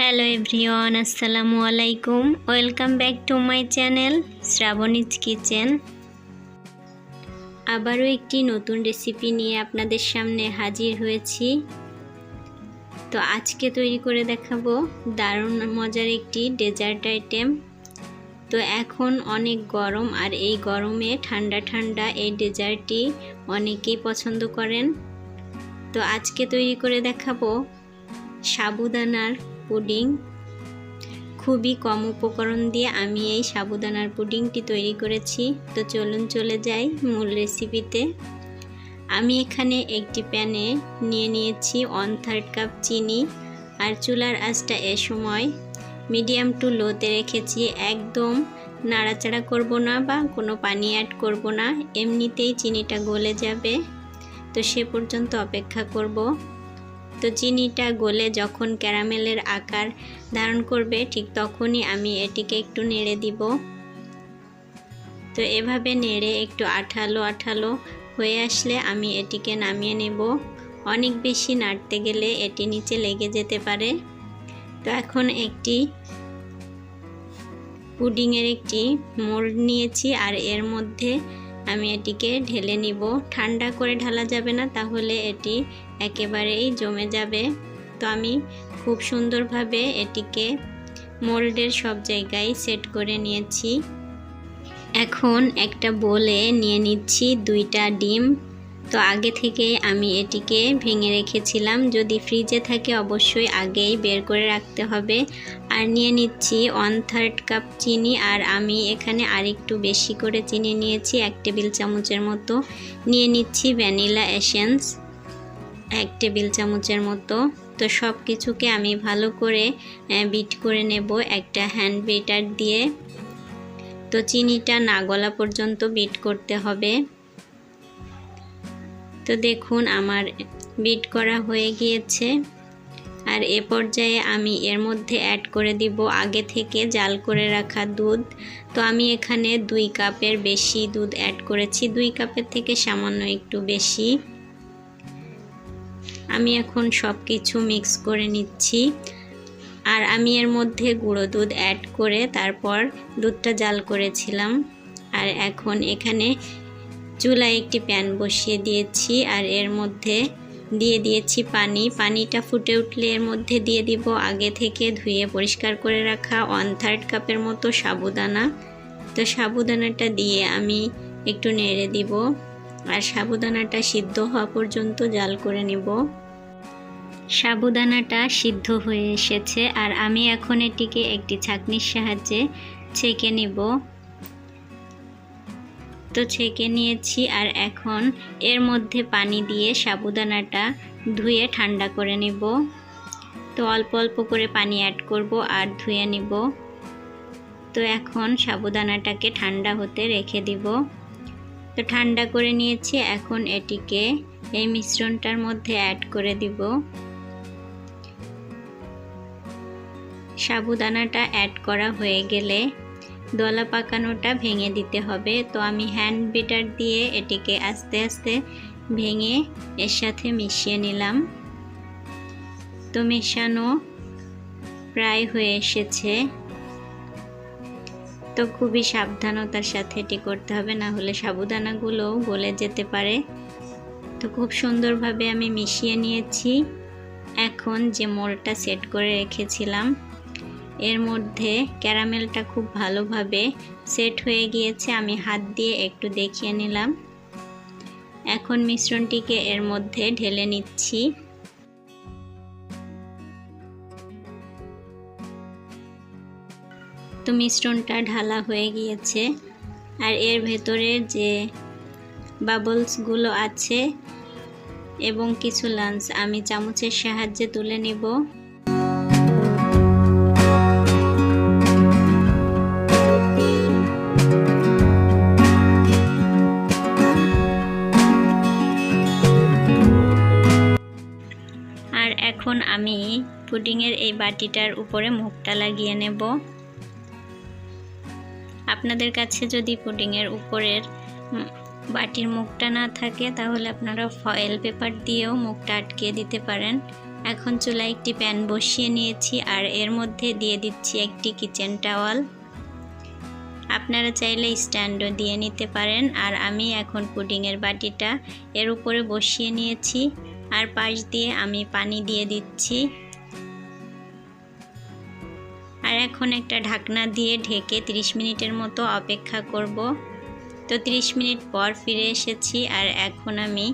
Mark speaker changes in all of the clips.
Speaker 1: Hello everyone, আসসালামু আলাইকুম। Welcome back to my channel Shrabani's kitchen. আবারও একটি নতুন রেসিপি নিয়ে আপনাদের সামনে হাজির হয়েছি। তো আজকে তৈরি করে দেখাবো দারুণ মজার একটি ডেজার্ট আইটেম। তো এখন অনেক গরম আর এই গরমে ঠান্ডা ঠান্ডা এই ডেজার্টটি অনেকেই পছন্দ করেন। তো আজকে তৈরি করে দেখাবো সাবুদানার পুডিং। খুবই কম উপকরণ দিয়ে আমি এই সাবুদানার পুডিংটি তৈরি করেছি। তো চলুন চলে যাই মূল রেসিপিতে আমি এখানে একটি প্যানে নিয়ে নিয়েছি ওয়ান থার্ড কাপ চিনি আর চুলার আঁচটা এ সময় মিডিয়াম টু লোতে রেখেছি। একদম নাড়াচাড়া করব না বা কোনো পানি অ্যাড করব না। এমনিতেই চিনিটা গলে যাবে। তো সে পর্যন্ত অপেক্ষা করব। তো চিনিটা গলে যখন ক্যারামেলের আকার ধারণ করবে, ঠিক তখনই আমি এটিকে একটু নেড়ে দিব। তো এভাবে নেড়ে একটু আঠালো আঠালো হয়ে আসলে আমি এটিকে নামিয়ে নেব। অনেক বেশি নাড়তে গেলে এটি নিচে লেগে যেতে পারে। তো এখন একটি পুডিংয়ের একটি মোল্ড নিয়েছি আর এর মধ্যে আমি এটিকে ঢেলে নিব। ঠান্ডা করে ঢালা যাবে না, তাহলে এটি একেবারেই জমে যাবে। তো আমি খুব সুন্দরভাবে এটিকে মোল্ডের সব জায়গায় সেট করে নিয়েছি। এখন একটা বলে নিয়ে নিচ্ছি দুইটা ডিম। তো আগে থেকে আমি এটিকে ভেঙে রেখেছিলাম। যদি ফ্রিজে থাকে অবশ্যই আগেই বের করে রাখতে হবে। আর নিয়ে নিচ্ছি ওয়ান থার্ড কাপ চিনি আর আমি এখানে আরেকটু বেশি করে চিনি নিয়েছি, এক টেবিল চামচের মতো। নিয়ে নিচ্ছি ভ্যানিলা এসেন্স এক টেবিল চামচের মতো। তো সব কিছুকে আমি ভালো করে বিট করে নেব একটা হ্যান্ড বিটার দিয়ে। তো চিনিটা না গলা পর্যন্ত বিট করতে হবে। তো দেখুন, আমার বিট করা হয়ে গিয়েছে। আর এ পর্যায়ে আমি এর মধ্যে অ্যাড করে দিব আগে থেকে জাল করে রাখা দুধ। তো আমি এখানে দুই কাপের বেশি দুধ অ্যাড করেছি। দুই কাপের থেকে সামান্য একটু বেশি। আমি এখন সব কিছু মিক্স করে নিচ্ছি। আর আমি এর মধ্যে গুঁড়ো দুধ অ্যাড করে তারপর দুধটা জাল করেছিলাম। আর এখন এখানে চুলায় একটি প্যান বসিয়ে দিয়েছি আর এর মধ্যে দিয়ে দিয়েছি পানি। পানিটা ফুটে উঠলে এর মধ্যে দিয়ে দিব আগে থেকে ধুয়ে পরিষ্কার করে রাখা ওয়ান থার্ড কাপের মতো সাবুদানা। তো সাবুদানাটা দিয়ে আমি একটু নেড়ে দিব আর সাবুদানাটা সিদ্ধ হওয়া পর্যন্ত জাল করে নেব। সাবুদানাটা সিদ্ধ হয়ে এসেছে আর আমি এখন এটিকে একটি ছাঁকনির সাহায্যে ছেঁকে নেব। তো ছেঁকে নিয়েছি আর এখন এর মধ্যে পানি দিয়ে সাবুদানাটা ধুয়ে ঠান্ডা করে নেব। তো অল্প অল্প করে পানি অ্যাড করব আর ধুয়ে নিব। তো এখন সাবুদানাটাকে ঠান্ডা হতে রেখে দিব। তো ঠান্ডা করে নিয়েছি, এখন এটিকে এই মিশ্রণটার মধ্যে অ্যাড করে দিব। সাবুদানাটা অ্যাড করা হয়ে গেলে দলা পাকানোটা ভেঙে দিতে হবে। তো আমি হ্যান্ড বিটার দিয়ে এটিকে আস্তে আস্তে ভেঙে এর সাথে মিশিয়ে নিলাম। তো মেশানো প্রায় হয়ে এসেছে। তো খুবই সাবধানতার সাথে এটি করতে হবে, না হলে সাবুদানাগুলোও গলে যেতে পারে। তো খুব সুন্দরভাবে আমি মিশিয়ে নিয়েছি। এখন যে মোলটা সেট করে রেখেছিলাম এর মধ্যে ক্যারামেলটা খুব ভালোভাবে সেট হয়ে গিয়েছে। আমি হাত দিয়ে একটু দেখিয়ে নিলাম। এখন মিশ্রণটিকে এর মধ্যে ঢেলে নিচ্ছি। তো মিশ্রণটা ঢালা হয়ে গিয়েছে। আর এর ভেতরে যে বাবলসগুলো আছে এবং কিছু লাঞ্চ আমি চামচের সাহায্যে তুলে নিব। পুডিংয়ের এই বাটিটার উপরে মুখটা লাগিয়ে নেব। আপনাদের কাছে যদি পুডিংয়ের উপরের বাটির মুখটা না থাকে, তাহলে আপনারা ফয়েল পেপার দিয়েও মুখটা আটকিয়ে দিতে পারেন। এখন চুলায় একটি প্যান বসিয়ে নিয়েছি, আর এর মধ্যে দিয়ে দিচ্ছি একটি কিচেন টাওয়াল আপনারা চাইলে স্ট্যান্ডও দিয়ে নিতে পারেন, আর আমি এখন পুডিংয়ের বাটিটা এর উপরে বসিয়ে নিয়েছি। আর পাশ দিয়ে আমি পানি দিয়ে দিচ্ছি। এখন একটা ঢাকনা দিয়ে ঢেকে 30 মিনিটের মতো অপেক্ষা করব। তো 30 মিনিট পর ফিরে এসেছি আর এখন আমি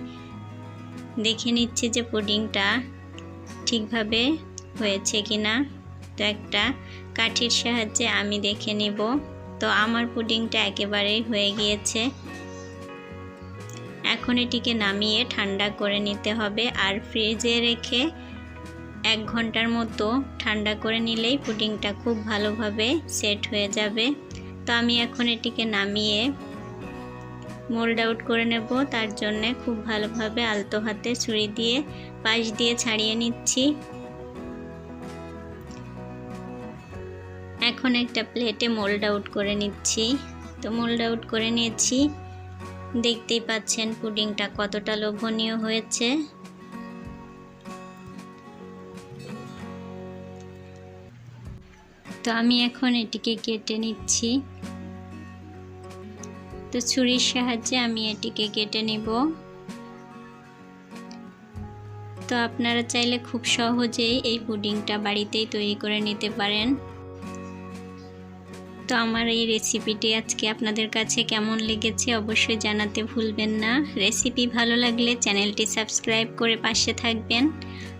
Speaker 1: দেখে নিচ্ছি যে পুডিংটা ঠিকভাবে হয়েছে কি না তো একটা কাঠির সাহায্যে আমি দেখে নিব। তো আমার পুডিংটা একেবারেই হয়ে গিয়েছে। এখন এটিকে নামিয়ে ঠান্ডা করে নিতে হবে আর ফ্রিজে রেখে এক ঘণ্টার মতো ঠান্ডা করে নিলেই পুডিংটা খুব ভালোভাবে সেট হয়ে যাবে। তো আমি এখন এটিকে নামিয়ে মোল্ড আউট করে নেব। তার জন্যে খুব ভালোভাবে আলতো হাতে ছুরি দিয়ে পাশ দিয়ে ছাড়িয়ে নিচ্ছি। এখন একটা প্লেটে মোল্ড আউট করে নিচ্ছি। তো মোল্ড আউট করে নিয়েছি। দেখতেই পাচ্ছেন পুডিংটা কতটা লোভনীয় হয়েছে। তো আমি এখন এটিকে কেটে নিচ্ছি। তো ছুরির সাহায্যে আমি এটিকে কেটে নিব। তো আপনারা চাইলে খুব সহজেই এই পুডিংটা বাড়িতেই তৈরি করে নিতে পারেন। তো আমার এই রেসিপিটি আজকে আপনাদের কাছে কেমন লেগেছে অবশ্যই জানাতে ভুলবেন না। রেসিপি ভালো লাগলে চ্যানেলটি সাবস্ক্রাইব করে পাশে থাকবেন।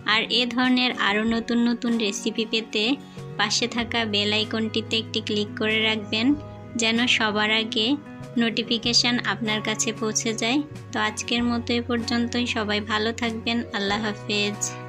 Speaker 1: আর এ ধরনের আরও নতুন নতুন রেসিপি পেতে পাশে থাকা বেল আইকনটিতে একটি ক্লিক করে রাখবেন, যেন সবার আগে নোটিফিকেশান আপনার কাছে পৌঁছে যায়। তো আজকের মতো এ পর্যন্তই। সবাই ভালো থাকবেন। আল্লাহ হাফেজ।